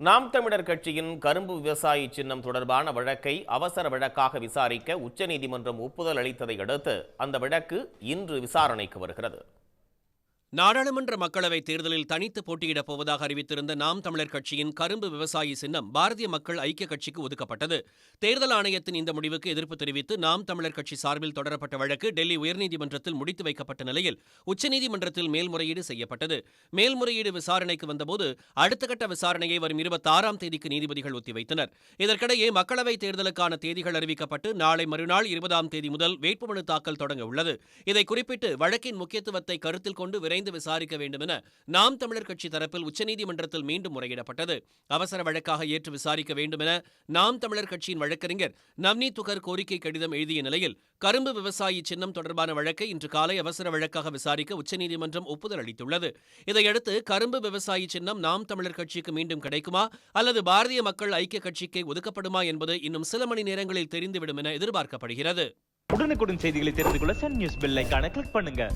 நாம் தமிழர் கட்சியின் கரும்பு விவசாயி சின்னம் தொடர்பான வழக்கை அவசர வழக்காக விசாரிக்க உச்சநீதிமன்றம் ஒப்புதல் அளித்ததை அடுத்து அந்த வழக்கு இன்று விசாரணைக்கு வருகிறது. நாடாளுமன்ற மக்களவைத் தேர்தலில் தனித்து போட்டியிடப் போவதாக அறிவித்திருந்த நாம் தமிழர் கட்சியின் கரும்பு விவசாயி சின்னம் பாரதிய மக்கள் ஐக்கிய கட்சிக்கு ஒதுக்கப்பட்டது. தேர்தல் ஆணையத்தின் இந்த முடிவுக்கு எதிர்ப்பு தெரிவித்து நாம் தமிழர் கட்சி சார்பில் தொடரப்பட்ட வழக்கு டெல்லி உயர்நீதிமன்றத்தில் முடித்து வைக்கப்பட்ட நிலையில் உச்சநீதிமன்றத்தில் மேல்முறையீடு செய்யப்பட்டது. மேல்முறையீடு விசாரணைக்கு வந்தபோது அடுத்த கட்ட விசாரணையை வரும் இருபத்தாறாம் தேதிக்கு நீதிபதிகள் ஒத்திவைத்தனர் இதற்கிடையே மக்களவைத் தேர்தலுக்கான தேதிகள் அறிவிக்கப்பட்டு நாளை மறுநாள் இருபதாம் தேதி முதல் வேட்புமனு தாக்கல் தொடங்க உள்ளது. இதை குறிப்பிட்டு வழக்கின் முக்கியத்துவத்தை கருத்தில் கொண்டு விரைந்து விசாரிக்க வேண்டும் என நாம் தமிழர் கட்சி தரப்பில் உச்சநீதிமன்றத்தில் மீண்டும் முறையிடப்பட்டது. அவசர வழக்காக ஏற்று விசாரிக்க வேண்டும் என நாம் தமிழர் கட்சியின் வழக்கறிஞர் நவ்னி துகர் கோரிக்கை கடிதம் எழுதிய நிலையில் கரும்பு விவசாயி சின்னம் தொடர்பான வழக்கை இன்று காலை அவசர வழக்காக விசாரிக்க உச்சநீதிமன்றம் ஒப்புதல் அளித்துள்ளது. இதையடுத்து கரும்பு விவசாயி சின்னம் நாம் தமிழர் கட்சிக்கு மீண்டும் கிடைக்குமா அல்லது பாரதிய மக்கள் ஐக்கிய கட்சிக்கு ஒதுக்கப்படுமா என்பது இன்னும் சில மணி நேரங்களில் தெரிந்துவிடும் என எதிர்பார்க்கப்படுகிறது. உடனுக்குடன் செய்திகளை தெரிந்து கொள்ள சன் நியூஸ் பெல் ஐக்கான கிளிக் பண்ணுங்க.